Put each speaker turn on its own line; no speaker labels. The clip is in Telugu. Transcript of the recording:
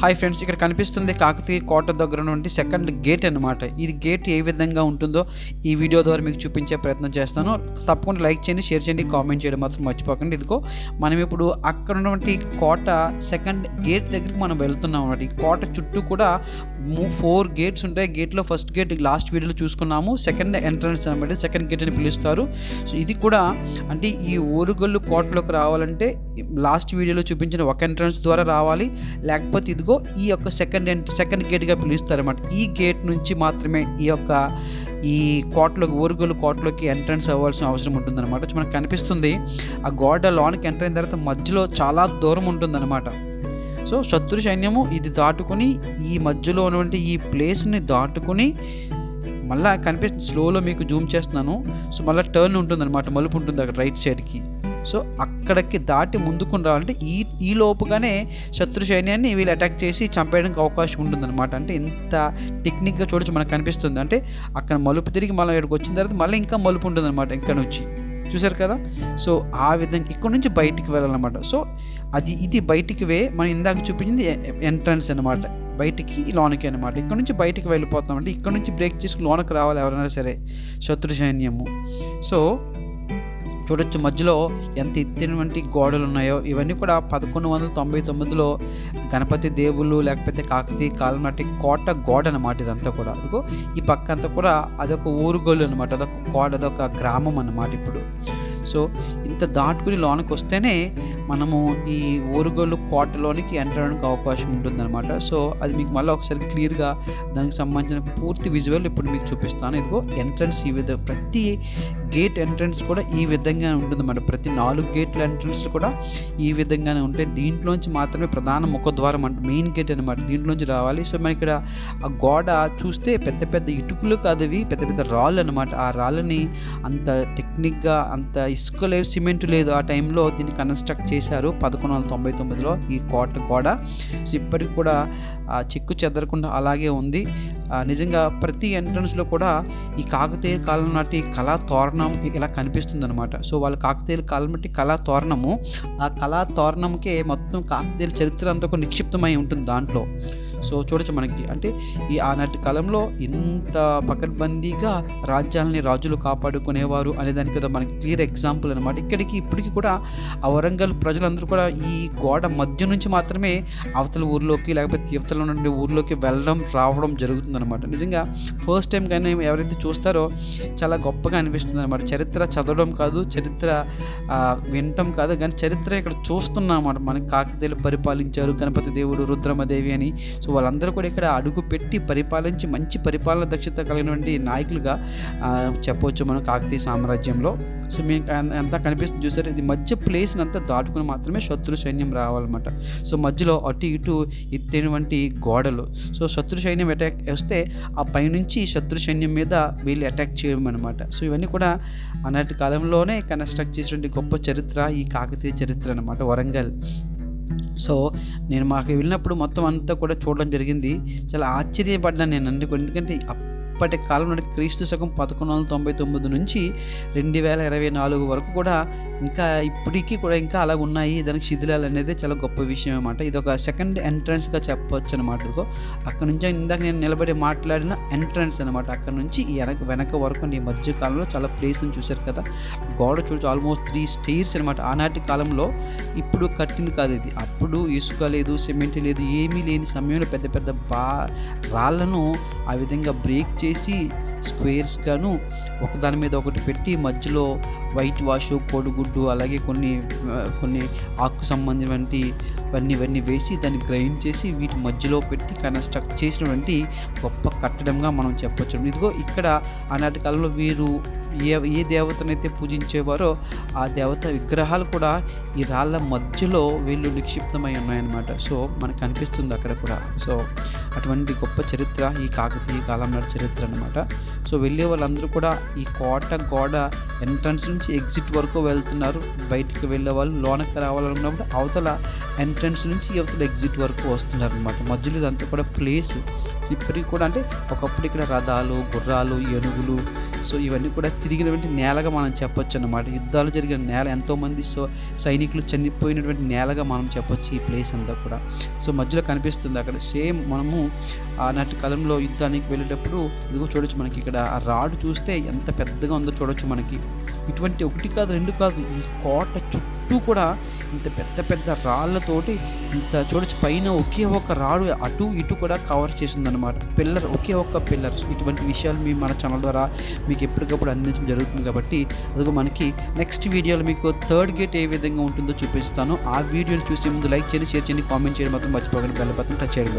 హాయ్ ఫ్రెండ్స్ ఇక్కడ కనిపిస్తుంది కాకతీయ కోట దగ్గర నుండి సెకండ్ గేట్ అన్నమాట. ఇది గేట్ ఏ విధంగా ఉంటుందో ఈ వీడియో ద్వారా మీకు చూపించే ప్రయత్నం చేస్తాను. తప్పకుండా లైక్ చేయండి షేర్ చేయండి కామెంట్ చేయడం మాత్రం మర్చిపోకండి. ఇదిగో మనం ఇప్పుడు అక్కడ ఉన్నటువంటి కోట సెకండ్ గేట్ దగ్గరికి మనం వెళ్తున్నాం అన్నమాట. ఈ కోట చుట్టూ కూడా ఫోర్ గేట్స్ ఉంటాయి. గేట్లో ఫస్ట్ గేట్ లాస్ట్ వీడియోలో చూసుకున్నాము. సెకండ్ ఎంట్రన్స్ అనమాట సెకండ్ గేట్ అని పిలుస్తారు. సో ఇది కూడా అంటే ఈ ఓరుగల్లు కోటలోకి రావాలంటే లాస్ట్ వీడియోలో చూపించిన ఒక ఎంట్రన్స్ ద్వారా రావాలి. లేకపోతే ఇది ఇదిగో ఈ యొక్క సెకండ్ ఎంట్ సెకండ్ గేట్గా పిలుస్తారన్నమాట. ఈ గేట్ నుంచి మాత్రమే ఈ యొక్క ఈ కోటలోకి ఓరుగోలు కోటలోకి ఎంట్రన్స్ అవ్వాల్సిన అవసరం ఉంటుందన్నమాట. మనకు కనిపిస్తుంది ఆ గోడ లోనికి ఎంటర్ అయిన తర్వాత మధ్యలో చాలా దూరం ఉంటుందన్నమాట. సో శత్రు సైన్యము ఇది దాటుకొని ఈ మధ్యలో ఉన్నటువంటి ఈ ప్లేస్ని దాటుకొని మళ్ళీ కనిపిస్తుంది స్లోలో మీకు జూమ్ చేస్తున్నాను. సో మళ్ళీ టర్న్ ఉంటుందన్నమాట మలుపు ఉంటుంది అక్కడ రైట్ సైడ్కి సో అక్కడికి దాటి ముందుకు రావాలంటే ఈ ఈ లోపుగానే శత్రు సైన్యాన్ని వీళ్ళు అటాక్ చేసి చంపేయడానికి అవకాశం ఉంటుందన్నమాట. అంటే ఇంత టెక్నిక్గా చూడొచ్చు మనకు కనిపిస్తుంది అంటే అక్కడ మలుపు తిరిగి మళ్ళీ ఇక్కడికి వచ్చిన తర్వాత మళ్ళీ ఇంకా మలుపు ఉంటుందన్నమాట ఇక్కడ నుంచి. చూసారు కదా? సో ఆ విధంగా ఇక్కడ నుంచి బయటికి వెళ్ళాలన్నమాట. సో అది ఇది బయటికి వే మనం ఇందాక చూపించింది ఎంట్రన్స్ అనమాట బయటికి లోనకి అనమాట ఇక్కడ నుంచి బయటికి వెళ్ళిపోతామంటే ఇక్కడ నుంచి బ్రేక్ చేసుకుని లోనకి రావాలి ఎవరైనా సరే శత్రు సైన్యము. సో చూడొచ్చు మధ్యలో ఎంత ఎత్తైనటువంటి గోడలు ఉన్నాయో ఇవన్నీ కూడా పదకొండు వందల తొంభై తొమ్మిదిలో గణపతి దేవుళ్ళు లేకపోతే కాకతీయ కాలం కోట గోడ అనమాట ఇదంతా కూడా. అదిగో ఈ పక్క అంతా కూడా అదొక ఊరుగోలు అనమాట అదొక కోట అదొక గ్రామం అన్నమాట ఇప్పుడు. సో ఇంత దాటుకుని లోనికి వస్తేనే మనము ఈ ఊరుగోలు కోటలోనికి ఎంటర్ అవడానికి అవకాశం ఉంటుందన్నమాట. సో అది మీకు మళ్ళీ ఒకసారి క్లియర్గా దానికి సంబంధించిన పూర్తి విజువల్ ఇప్పుడు మీకు చూపిస్తాను. ఇదిగో ఎంట్రన్స్ ఈ విధంగా ప్రతి గేట్ ఎంట్రన్స్ కూడా ఈ విధంగా ఉంటుందన్నమాట ప్రతి నాలుగు గేట్ల ఎంట్రన్స్లు కూడా ఈ విధంగానే ఉంటాయి. దీంట్లోంచి మాత్రమే ప్రధాన ముఖద్వారం అంటే మెయిన్ గేట్ అనమాట దీంట్లోంచి రావాలి. సో మనకి ఇక్కడ ఆ గోడ చూస్తే పెద్ద పెద్ద ఇటుకలు కాదు అవి పెద్ద పెద్ద రాళ్ళు అనమాట ఆ రాళ్ళని అంత టెక్నిక్గా అంత ఇసుక లేదు సిమెంట్ లేదు ఆ టైంలో దీన్ని కన్స్ట్రక్ట్ చేశారు పదకొండు వందల తొంభై తొమ్మిదిలో ఈ కోట గోడ. సో ఇప్పటికి కూడా ఆ చెక్కు చెదరకుండా అలాగే ఉంది. నిజంగా ప్రతి ఎంట్రన్స్లో కూడా ఈ కాకతీయ కాలం నాటి కళా తోరణ ఇలా కనిపిస్తుంది అనమాట సో వాళ్ళ కాకతీయుల కాలం బట్టి కళా తోరణము ఆ కళా తోరణంకే మొత్తం కాకతీయుల చరిత్ర అంతా నిక్షిప్తమై ఉంటుంది దాంట్లో. సో చూడొచ్చు మనకి. అంటే ఈ ఆనాటి కాలంలో ఇంత పకడ్బందీగా రాజ్యాలని రాజులు కాపాడుకునేవారు అనే దానికి కదా మనకి క్లియర్ ఎగ్జాంపుల్ అనమాట ఇక్కడికి ఇప్పటికి కూడా ఆ వరంగల్ ప్రజలందరూ కూడా ఈ గోడ మధ్య నుంచి మాత్రమే అవతల ఊర్లోకి లేకపోతే తీర్థల నుండి ఊర్లోకి వెళ్ళడం రావడం జరుగుతుందన్నమాట. నిజంగా ఫస్ట్ టైం కానీ ఎవరైతే చూస్తారో చాలా గొప్పగా అనిపిస్తుంది అనమాట. చరిత్ర చదవడం కాదు చరిత్ర వినటం కాదు కానీ చరిత్ర ఇక్కడ చూస్తున్నాం అన్నమాట మనకి కాకతీయులు పరిపాలించారు గణపతి దేవుడు రుద్రమదేవి అని. సో వాళ్ళందరూ కూడా ఇక్కడ అడుగు పెట్టి పరిపాలించి మంచి పరిపాలన దక్షత కలిగినటువంటి నాయకులుగా చెప్పవచ్చు మనం కాకతీయ సామ్రాజ్యంలో. సో మీకు అం- అంతా కనిపిస్తుంది చూసారు. ఇది మధ్య ప్లేస్ని అంతా దాటుకుని మాత్రమే శత్రు సైన్యం రావాలన్నమాట. సో మధ్యలో అటు ఇటు ఎత్తైనటువంటి గోడలు. సో శత్రు సైన్యం అటాక్ వస్తే ఆ పైనుంచి శత్రు సైన్యం మీద వీళ్ళు అటాక్ చేయడం అనమాట సో ఇవన్నీ కూడా అన్నటి కాలంలోనే కన్స్ట్రక్ట్ చేసినటువంటి గొప్ప చరిత్ర ఈ కాకతీయ చరిత్ర అనమాట వరంగల్. సో నేను మాకు వెళ్ళినప్పుడు మొత్తం అంతా కూడా చూడడం జరిగింది. చాలా ఆశ్చర్యపడ్డాను నేను. అందుకు ఎందుకంటే ఇప్పటి కాలం నాటి క్రీస్తు శకం పదకొండు వందల తొంభై తొమ్మిది నుంచి రెండు వేల ఇరవై నాలుగు వరకు కూడా ఇంకా ఇప్పటికీ కూడా ఇంకా అలాగ ఉన్నాయి. దానికి శిథిలాలు అనేది చాలా గొప్ప విషయం అనమాట ఇది ఒక సెకండ్ ఎంట్రన్స్గా చెప్పవచ్చు అనమాట అక్కడ నుంచి ఇందాక నేను నిలబడి మాట్లాడిన ఎంట్రన్స్ అనమాట అక్కడ నుంచి ఈ వెనక వెనక వరకు ఈ మధ్య కాలంలో చాలా ప్లేస్లు చూశారు కదా. గోడ చూడచ్చు ఆల్మోస్ట్ త్రీ స్టేర్స్ అనమాట ఆనాటి కాలంలో ఇప్పుడు కట్టింది కాదు ఇది. అప్పుడు ఇసుక లేదు సిమెంట్ లేదు ఏమీ లేని సమయంలో పెద్ద పెద్ద బా రాళ్ళను ఆ విధంగా బ్రేక్ చేసి స్క్వేర్స్గాను ఒకదాని మీద ఒకటి పెట్టి మధ్యలో వైట్ వాష్ కోడిగుడ్డు అలాగే కొన్ని కొన్ని ఆకు సంబంధించినటువంటి ఇవన్నీ ఇవన్నీ వేసి దాన్ని గ్రైండ్ చేసి వీటి మధ్యలో పెట్టి కన్స్ట్రక్ట్ చేసినటువంటి గొప్ప కట్టడంగా మనం చెప్పొచ్చు. ఇదిగో ఇక్కడ ఆనాటి కాలంలో వీరు ఏ ఏ దేవతనైతే పూజించేవారో ఆ దేవత విగ్రహాలు కూడా ఈ రాళ్ళ మధ్యలో వీళ్ళు నిక్షిప్తమై ఉన్నాయన్నమాట. సో మనకు కనిపిస్తుంది అక్కడ కూడా. సో అటువంటి గొప్ప చరిత్ర ఈ కాకతీయ కాలం నాటి చరిత్ర అనమాట సో వెళ్ళే వాళ్ళందరూ కూడా ఈ కోట గోడ ఎంట్రన్స్ నుంచి ఎగ్జిట్ వరకు వెళ్తున్నారు. బయటికి వెళ్ళే వాళ్ళు లోనకి రావాలనుకున్నప్పుడు అవతల ఎంట్రన్స్ నుంచి అవతల ఎగ్జిట్ వరకు వస్తున్నారు అనమాట మధ్యలో ఇదంతా కూడా ప్లేస్. ఇప్పటికి కూడా అంటే ఒకప్పుడు ఇక్కడ రథాలు గుర్రాలు ఏనుగులు సో ఇవన్నీ కూడా తిరిగినటువంటి నేలగా మనం చెప్పొచ్చు అన్నమాట యుద్ధాలు జరిగిన నేల ఎంతోమంది సో సైనికులు చనిపోయినటువంటి నేలగా మనం చెప్పొచ్చు ఈ ప్లేస్ అంతా కూడా. సో మధ్యలో కనిపిస్తుంది అక్కడ సేమ్ మనము ఆనాటి కాలంలో యుద్ధానికి వెళ్ళేటప్పుడు ఇదిగో చూడొచ్చు మనకి ఇక్కడ ఆ రాడు చూస్తే ఎంత పెద్దగా ఉందో చూడొచ్చు మనకి. ఇటువంటి ఒకటి కాదు రెండు కాదు ఈ కోట చుట్టూ కూడా ఇంత పెద్ద పెద్ద రాళ్ళతోటి ఇంత చూడొచ్చు పైన ఒకే ఒక రాడు అటు ఇటు కూడా కవర్ చేసిందనమాట పిల్లర్ ఒకే ఒక్క పిల్లర్. ఇటువంటి విషయాలు మీ మన ఛానల్ ద్వారా మీకు ఎప్పటికప్పుడు అందించడం జరుగుతుంది కాబట్టి అదిగో మనకి నెక్స్ట్ వీడియోలో మీకు థర్డ్ గేట్ ఏ విధంగా ఉంటుందో చూపిస్తాను. ఆ వీడియోని చూసే ముందు లైక్ చేయండి షేర్ చేయండి కామెంట్ చేయడం మాత్రం మర్చిపోకండి. బెల్ బటన్ టచ్ చేయడం